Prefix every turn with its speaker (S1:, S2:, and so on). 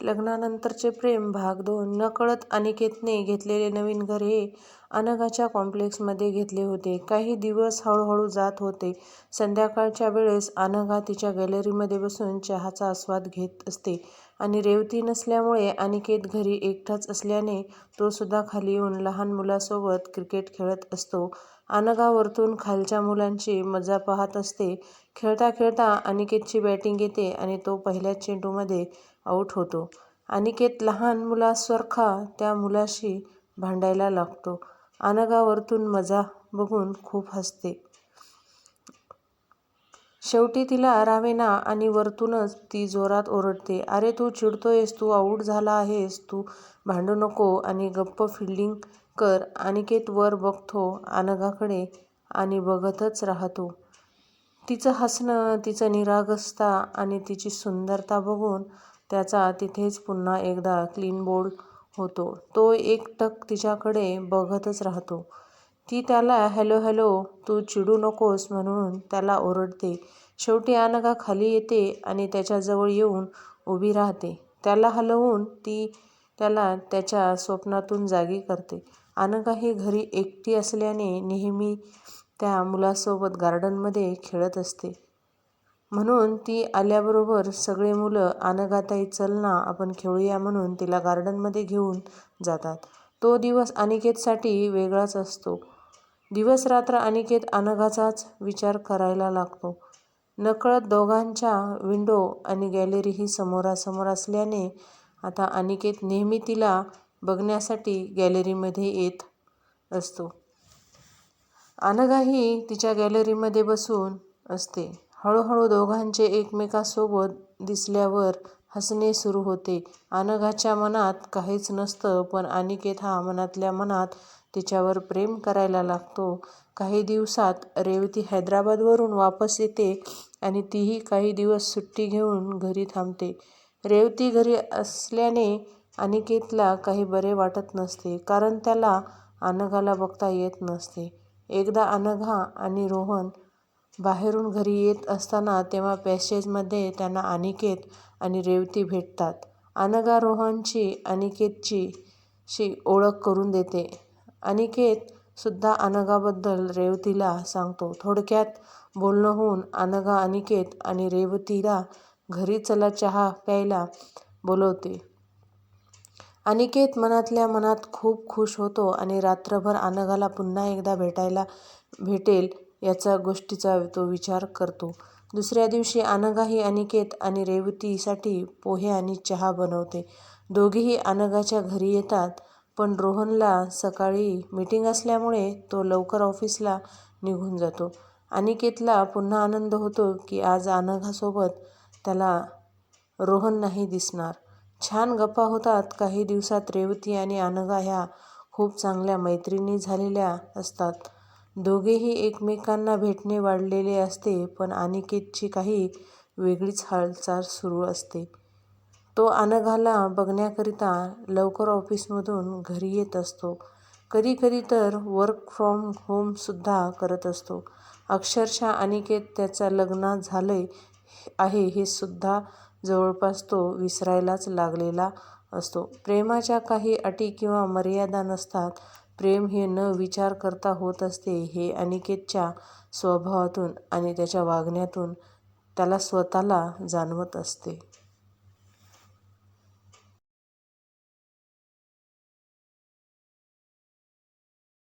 S1: लग्नानंतरचे प्रेम भाग दोन नकळत अनिकेतने घेतलेले नवीन घर हे अनघाच्या कॉम्प्लेक्समध्ये घेतले होते. काही दिवस हळूहळू जात होते. संध्याकाळच्या वेळेस अनघा तिच्या गॅलरीमध्ये बसून चहाचा आस्वाद घेत असते आणि रेवती नसल्यामुळे अनिकेत घरी एकटाच असल्याने तो सुद्धा खाली येऊन लहान मुलासोबत क्रिकेट खेळत असतो. अनघा वरतून खालच्या मुलांची मजा पाहत असते. खेळता खेळता अनिकेतची बॅटिंग येते आणि तो पहिल्याच चेंडूमध्ये आऊट होतो. अनिकेत लहान मुलासारखा त्या मुलाशी भांडायला लागतो. अनघा वरतून मजा बघून खूप हसते. शेवटी तिला रावेना आणि वरतूनच ती जोरात ओरडते, अरे तू चिडतोयस? तू आऊट झाला आहेस. तू भांडू नको आणि गप्प फिल्डिंग कर. अनिकेत वर बघतो अनघाकडे आणि बघतच राहतो. तिचं हसणं, तिचं निरागसता आणि तिची सुंदरता बघून त्याचा तिथेच पुन्हा एकदा क्लीन बोल्ड होतो. तो एकटक तिच्याकडे बघतच राहतो. ती त्याला हॅलो हॅलो, तू चिडू नकोस म्हणून त्याला ओरडते. शेवटी अनघा खाली येते आणि त्याच्याजवळ येऊन उभी राहते. त्याला हलवून ती त्याला त्याच्या स्वप्नातून जागी करते. अनघा ही घरी एकटी असल्याने नेहमी त्या मुलासोबत गार्डनमध्ये खेळत असते. म्हणून ती आल्याबरोबर सगळे मुलं अनघाताई चल ना आपण खेळूया म्हणून तिला गार्डनमध्ये घेऊन जातात. तो दिवस अनिकेतसाठी वेगळाच असतो. दिवस रात्र अनिकेत अनघाचाच विचार करायला लागतो. नकळत दोघांच्या विंडो आणि गॅलरीही समोरासमोर असल्याने आता अनिकेत नेहमी तिला बघण्यासाठी गॅलरीमध्ये येत असतो. अनघाही तिच्या गॅलरीमध्ये बसून असते. हळूहळू दोघांचे एकमेकासोबत दिसल्यावर हसणे सुरू होते. अनघाच्या मनात काहीच नसतं पण अनिकेत हा मनातल्या मनात तिच्यावर प्रेम करायला लागतो. काही दिवसात रेवती हैदराबादवरून वापस येते आणि तीही काही दिवस सुट्टी घेऊन घरी थांबते. रेवती घरी असल्याने अनिकेतला काही बरे वाटत नसते कारण त्याला अनघाला बघता येत नसते. एकदा अनघा आणि रोहन बाहेरून घरी येत असताना तेव्हा पॅसेजमध्ये त्यांना अनिकेत आणि रेवती भेटतात. अनघा रोहनची शी ओळख करून देते. अनिकेत सुद्धा अनघाबद्दल रेवतीला सांगतो. थोडक्यात बोलणं होऊन अनघा अनिकेत आणि रेवतीला घरी चला चहा प्यायला बोलवते. अनिकेत मनातल्या मनात खूप खुश होतो आणि रात्रभर अनघाला पुन्हा एकदा भेटायला भेटेल याचा गोष्टीचा तो विचार करतो. दुसऱ्या दिवशी अनघाही अनिकेत आणि रेवतीसाठी पोहे आणि चहा बनवते. दोघेही अनघाच्या घरी येतात. पण रोहनला सकाळी मीटिंग असल्यामुळे तो लवकर ऑफिसला निघून जातो. अनिकेतला पुन्हा आनंद होतो की आज अनघासोबत त्याला रोहन नाही दिसणार. छान गप्पा होतात. काही दिवसात रेवती आणि अनघा ह्या खूप चांगल्या मैत्रिणी झालेल्या असतात. दोघेही एकमेकांना भेटणे वाढलेले असते पण अनिकेतची काही वेगळीच हालचाल सुरू असते. तो अनघाला बघण्याकरिता लवकर ऑफिसमधून घरी येत असतो. कधी कधी तर वर्क फ्रॉम होमसुद्धा करत असतो. अक्षरशः अनिकेत त्याचं लग्न झालं आहे आहे हे सुद्धा जवळपास तो विसरायलाच लागलेला असतो. प्रेमाच्या काही अटी किंवा मर्यादा नसतात. प्रेम हे न विचार करता होत असते हे अनिकेतच्या स्वभावातून आणि त्याच्या वागण्यातून त्याला स्वतःला जाणवत असते.